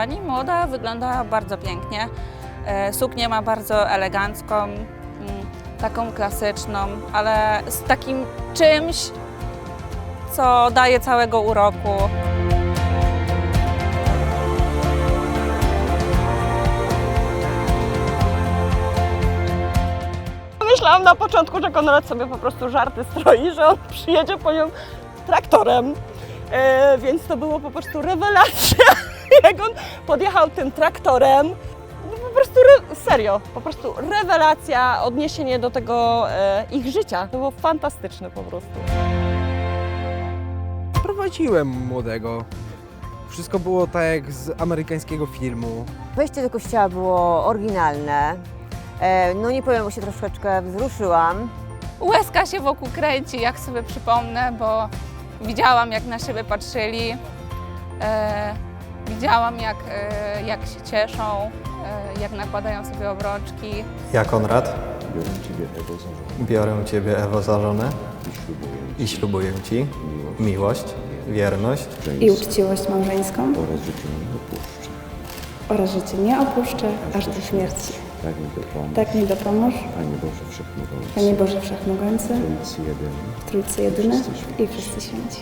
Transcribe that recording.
Pani młoda wyglądała bardzo pięknie. E, suknię ma bardzo elegancką, mm, taką klasyczną, ale z takim czymś, co daje całego uroku. Myślałam na początku, że Konrad sobie po prostu żarty stroi, że on przyjedzie po nią traktorem. E, więc to było po prostu rewelacja, jak on podjechał tym traktorem. No po prostu re, serio, po prostu rewelacja, odniesienie do tego e, ich życia. To było fantastyczne po prostu. Prowadziłem młodego. Wszystko było tak jak z amerykańskiego filmu. Wejście do kościoła było oryginalne. E, No nie powiem, bo się troszeczkę wzruszyłam. Łezka się wokół kręci, jak sobie przypomnę, bo widziałam, jak na siebie patrzyli. E, widziałam, jak, e, jak się cieszą, e, jak nakładają sobie obrączki. Ja, Konrad, Biorę Ciebie, Ewo, za żonę biorę Ciebie, Ewo, za żonę i ślubuję i ślubuję Ci miłość, miłość, wierność i uczciwość małżeńską oraz że Cię nie opuszczę. oraz że Cię nie opuszczę aż do śmierci. Tak mi dopomóż, Tak mi dopomóż, Panie Boże Wszechmogący, Panie Boże Wszechmogący, Trójcy jedyny, Trójcy Jedyny i wszyscy święci.